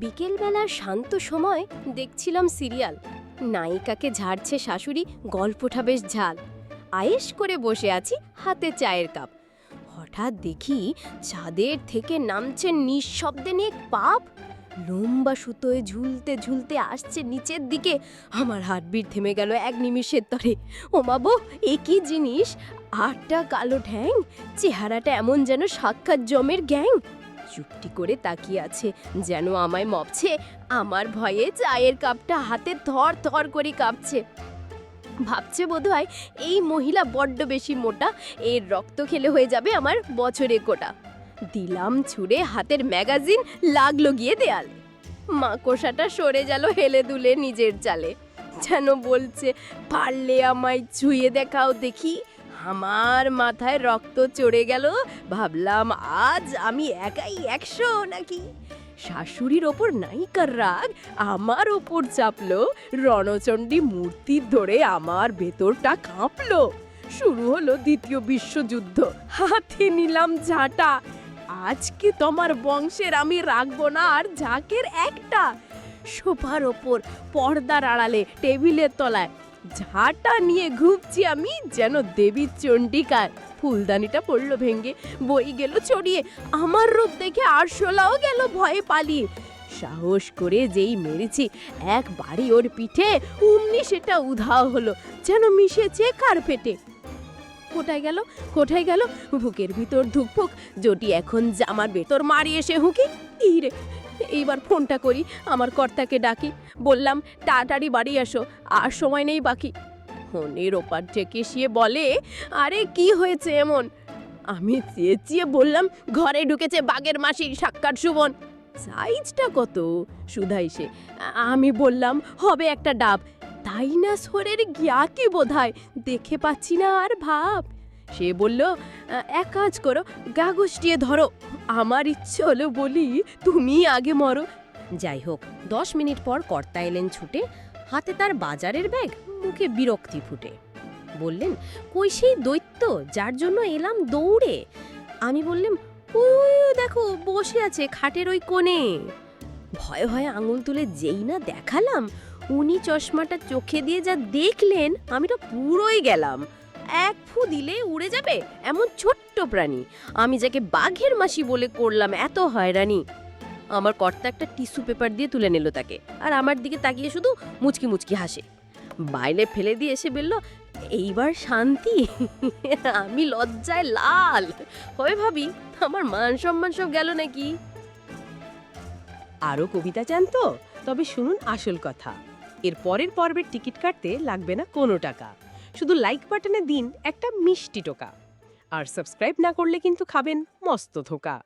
বিকেলবেলার শান্ত সময় দেখছিলাম সিরিয়াল। নায়িকাকে ঝাড়ছে শাশুড়ি, গল্পটা বেশ ঝাল। আয়েশ করে বসে আছি হাতে চায়ের কাপ। হঠাৎ দেখি চাঁদের থেকে নামছে নিঃশব্দে নিয়ে পাপ। লম্বা সুতোয় ঝুলতে ঝুলতে আসছে নিচের দিকে। আমার হার্টবিট থেমে গেল এক নিমিষের তরে। ও মাবো এ কি জিনিস? আটটা কালো ঠ্যাং? চেহারাটা এমন যেন সাক্ষাৎ জমের গ্যাং। চুপটি করে তাকিয়ে আছে, যেন আমায় মপছে। আমার ভয়ে চায়ের কাপটা হাতে থর থর করে কাঁপছে। ভাবছে বোধহয় এই মহিলা বড্ড বেশি মোটা, এর রক্ত খেলে হয়ে যাবে আমার বছরে কোটা। দিলাম ছুড়ে হাতের ম্যাগাজিন, লাগল গিয়ে দেয়ালে। মাকড়সাটা সরে গেল হেলে দুলে নিজের চালে যেন বলছে, পারলে আমায় ছুঁয়ে দেখাও দেখি। আমার মাথায় রক্ত চড়ে গেল। ভাবলাম, আজ আমি একাই একশো নাকি? শাশুড়ির ওপর নায়িকার রাগ আমার ওপর চাপলো। রণচণ্ডী মূর্তি ধরে আমার ভেতরটা কাঁপলো। শুরু হলো দ্বিতীয় বিশ্বযুদ্ধ। হাতে নিলাম ঝাঁটা। আজকে তোমার বংশের আমি রাখব না আর ঝাঁকের একটা। সোফার ওপর পর্দার আড়ালে, টেবিলের তলায় ঝাঁটা নিয়ে ঘুরছি আমি, যেন দেবী চণ্ডিকার। ফুলদানিটা পড়ল ভেঙ্গে, বই গেল ছড়িয়ে আমার রূপ দেখে আরশোলাও গেল ভয়ে পালিয়ে। সাহস করে যেই মেরেছি এক বাড়ি ওর পিঠে, অমনি সেটা উধাও হলো, যেন মিশেছে কার্পেটে কোথায় গেল? কোথায় গেল? বুকের ভিতর ধুকফুক জটি এখন জামার ভেতর মারি এসে হুকি এই রে এইবার ফোনটা করি, আমার কর্তাকে ডাকি। বললাম, তাড়াতাড়ি বাড়ি আসো আর সময় নেই বাকি। ফোনের ওপার থেকে সে বলে, আরে, কি হয়েছে এমন? আমি চেঁচিয়ে বললাম, ঘরে ঢুকেছে বাগের মাসির সাক্ষাৎ সুবন। সাইজটা কত? সুধাই সে। আমি বললাম, হবে একটা ডাব। তাই না সরের গিয়া কি বোধায় দেখে পাচ্ছি না আর ভাব। সে বলল এক কাজ করো, গাগোষ্টিয়ে ধরো। আমার ইচ্ছে হলো বলি, তুমি আগে মরো। যাই হোক, দশ মিনিট পর কর্তা এলেন ছুটে। হাতে তার বাজারের ব্যাগ, মুখে বিরক্তি ফুটে। বললেন, কই সেই দৈত্য, যার জন্য এলাম দৌড়ে? আমি বললাম, ওই দেখো, বসে আছে খাটের ওই কোণে। ভয়ে ভয়ে আঙুল তুলে যেই না দেখালাম, উনি চশমাটা চোখে দিয়ে যা দেখলেন, আমি তো পুরোই গেলাম। এক ফু দিলে উড়ে যাবে এমন ছোট্ট প্রাণী। আমি যাকে বাঘের মাসি বলে করলাম, এত হয়রানি। আমার কর্তা একটা টিস্যু পেপার দিয়ে তুলে নিল তাকে, আর আমার দিকে তাকিয়ে শুধু মুচকি মুচকি হাসে। বাইরে ফেলে দিয়ে এসে বলল, এইবার শান্তি, আমি লজ্জায় লাল। হয়ে ভাবি, আমার মান সম্মান সব গেল নাকি? আরও কবিতা চান তো? তবে শুনুন আসল কথা। এর পরের পর্বের টিকিট কাটতে লাগবে না কোনো টাকা। শুধু লাইক বাটনে দিন একটা মিষ্টি টোকা। আর সাবস্ক্রাইব না করলে কিন্তু খাবেন মস্ত ধোকা।